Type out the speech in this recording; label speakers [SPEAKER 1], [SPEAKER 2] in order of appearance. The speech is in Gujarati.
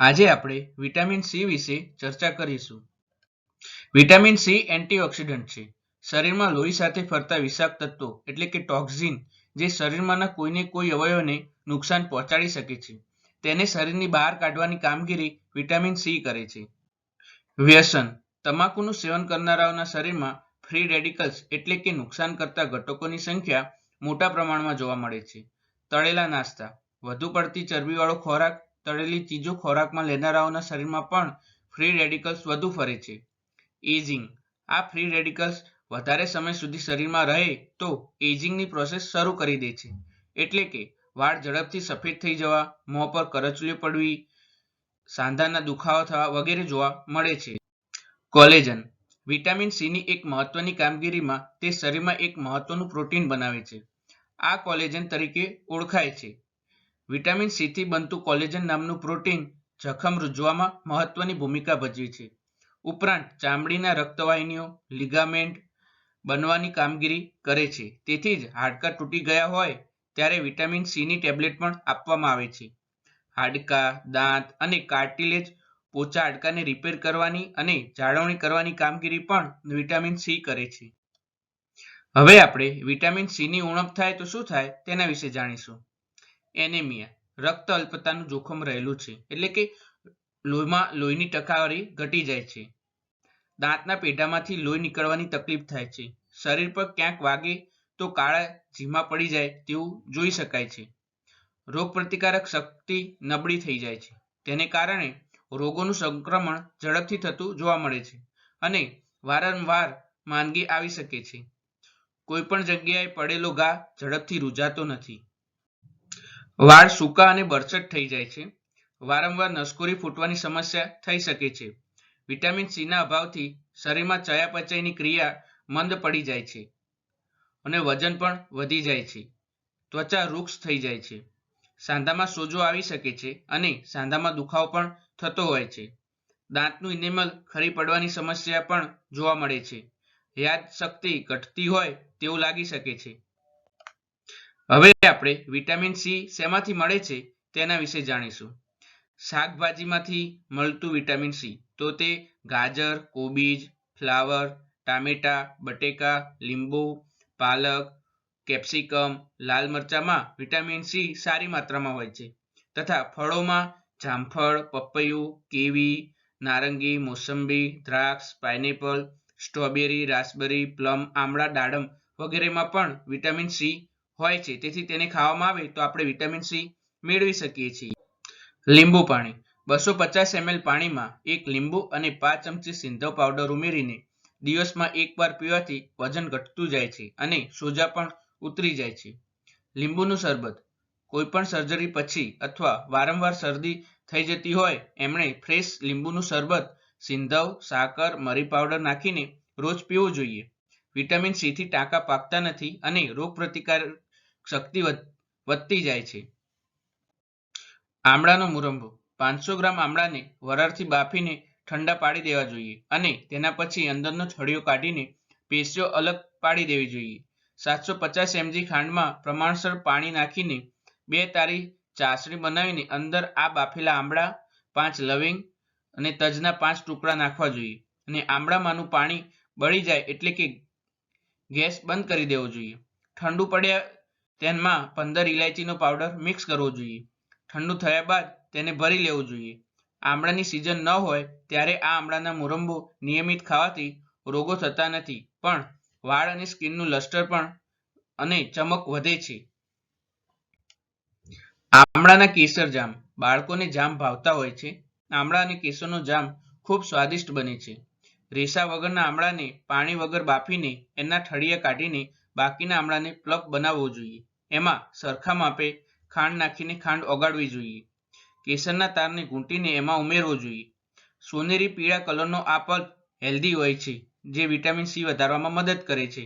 [SPEAKER 1] આજે આપણે વિટામિન સી વિશે ચર્ચા કરીશું. વિટામિન સી એન્ટીઓક્સિડન્ટ છે. શરીરમાં લોહી સાથે ફરતા વિષાક તત્વો એટલે કે ટોક્સિન જે શરીરમાંના કોઈને કોઈ અવયવને નુકસાન પહોંચાડી શકે છે. તેને શરીરની બહાર કાઢવાની કામગીરી વિટામિન સી કરે છે. વ્યસન, તમાકુનું સેવન કરનારાઓના શરીરમાં ફ્રી રેડિકલ્સ એટલે કે નુકસાન કરતા ઘટકોની સંખ્યા મોટા પ્રમાણમાં જોવા મળે છે. તળેલા નાસ્તા, વધુ પડતી ચરબીવાળો ખોરાક તળેલી ચીજો ખોરાકમાં લેનારાઓના શરીરમાં પણ ફ્રી રેડિકલ્સ વધુ ફરે છે. એજિંગ આ ફ્રી રેડિકલ્સ વધારે સમય સુધી શરીરમાં રહે તો એજિંગની પ્રોસેસ શરૂ કરી દે છે. એટલે કે વાળ ઝડપથી સફેદ થઈ જવા, મોં પર કરચલીઓ પડવી, સાંધાના દુખાવો થવા વગેરે જોવા મળે છે. કોલેજન. વિટામિન સીની એક મહત્વની કામગીરીમાં તે શરીરમાં એક મહત્વનું પ્રોટીન બનાવે છે. આ કોલેજન તરીકે ઓળખાય છે. વિટામિન સીથી બનતું કોલેજન નામનું પ્રોટીન જખમ રૂજવામાં મહત્વની ભૂમિકા ભજવી છે. ઉપરાંત ચામડીના રક્તવાહિનીઓ લિગામેન્ટ બનવાની કામગીરી કરે છે. તેથી જ હાડકાં તૂટી ગયા હોય ત્યારે વિટામિન સીની ટેબ્લેટ પણ આપવામાં આવે છે. હાડકાં, દાંત અને કાર્ટિલેજ પોચા હાડકાને રિપેર કરવાની અને જાળવણી કરવાની કામગીરી પણ વિટામિન સી કરે છે. હવે આપણે વિટામિન સીની ઉણપ થાય તો શું થાય તેના વિશે જાણીશું. એનેમિયા, રક્ત અલ્પતાનું જોખમ રહેલું છે. એટલે કે લોહીમાં, લોહીની ટકાવારી ઘટી જાય છે. દાંતના પેઢામાંથી લોહી નીકળવાની તકલીફ થાય છે. શરીર પર ક્યાંક વાગે તો કાળા ઝીમા પડી જાય તેવું જોઈ શકાય છે. રોગપ્રતિકારક શક્તિ નબળી થઈ જાય છે. તેને કારણે રોગોનું સંક્રમણ ઝડપથી થતું જોવા મળે છે અને વારંવાર માંદગી આવી શકે છે. કોઈ પણ જગ્યાએ પડેલો ઘા ઝડપથી રૂજાતો નથી. વાળ સૂકા અને બરછટ થઈ જાય છે. વારંવાર નસકોરી ફૂટવાની સમસ્યા થઈ શકે છે. વિટામિન સીના અભાવથી શરીરમાં ચયાપચયની ક્રિયા મંદ પડી જાય છે અને વજન પણ વધી જાય છે. ત્વચા વૃક્ષ થઈ જાય છે. સાંધામાં સોજો આવી શકે છે અને સાંધામાં દુખાવો પણ થતો હોય છે. દાંતનું ઇનેમલ ખરી પડવાની સમસ્યા પણ જોવા મળે છે. યાદ શક્તિ ઘટતી હોય તેવું લાગી શકે છે. હવે આપણે વિટામિન સી શેમાંથી મળે છે તેના વિશે જાણીશું. શાકભાજીમાંથી મળતું વિટામિન સી તો તે ગાજર, કોબીજ, ફ્લાવર, ટામેટા, બટેકા, લીંબુ, પાલક, કેપ્સિકમ, લાલ મરચામાં વિટામિન સી સારી માત્રામાં હોય છે. તથા ફળોમાં જામફળ, પપૈયું, કેવી, નારંગી, મોસંબી, દ્રાક્ષ, પાઇનેપલ, સ્ટ્રોબેરી, રાસબેરી, પ્લમ, આમળા, દાડમ વગેરેમાં પણ વિટામિન સી હોય છે. તેથી તેને ખાવામાં આવે તો આપણે વિટામિન સી મેળવી શકીએ છીએ. લીંબુ પાણી. બસો પચાસ એમએલ પાણીમાં એક લીંબુ અને પાંચ ચમચી સિંધવ પાવડર ઉમેરીને દિવસમાં એકવાર પીવાથી વજન ઘટતું જાય છે અને સોજા પણ ઉતરી જાય છે. લીંબુનું શરબત. કોઈ પણ સર્જરી પછી અથવા વારંવાર શરદી થઈ જતી હોય, એમણે ફ્રેશ લીંબુનું શરબત, સિંધવ, સાકર, મરી પાવડર નાખીને રોજ પીવું જોઈએ. વિટામિન સી થી ટાંકા પાકતા નથી અને રોગ પ્રતિકાર શક્તિ વધતી જાય છે. આમળાનો મુરંબો. પાંચસો ગ્રામ આમળાને વરાળથી બાફીને ઠંડા પાડી દેવા જોઈએ અને તેના પછી અંદરનો છડિયો કાઢીને પેશીઓ અલગ પાડી દેવી જોઈએ. સાતસો પચાસ એમજી ખાંડમાં પ્રમાણસર પાણી નાખીને બે તારી ચાસણી બનાવીને અંદર આ બાફેલા આમળા, પાંચ લવિંગ અને તજના પાંચ ટુકડા નાખવા જોઈએ અને આમળામાંનું પાણી બળી જાય એટલે કે ગેસ બંધ કરી દેવો જોઈએ. ઠંડુ પડ્યા તેમાં પંદર ઇલાયચીનો પાવડર મિક્સ કરવો જોઈએ. ઠંડુ થયા બાદ તેને ભરી લેવું જોઈએ. આમળાની સિઝન ન હોય ત્યારે આ આમળાના મુરંબો નિયમિત ખાવાથી રોગો થતા નથી. પણ વાળ અને સ્કિનનું લસ્ટર પણ અને ચમક વધે છે. આમળાના કેસર જામ. બાળકોને જામ ભાવતા હોય છે. આમળા અને કેસરનો જામ ખૂબ સ્વાદિષ્ટ બને છે. રેસા વગરના આમળાને પાણી વગર બાફીને એના ઠળિયા કાઢીને બાકીના આમળાને પ્લપ બનાવવો જોઈએ. એમાં સરખા માપે ખાંડ નાખીને ખાંડ ઓગાળવી જોઈએ. કેસરના તારને ઘૂંટીને એમાં ઉમેરવો જોઈએ. સોનેરી પીળા કલરનો આ પલ્પ હેલ્ધી હોય છે, જે વિટામિન સી વધારવામાં મદદ કરે છે.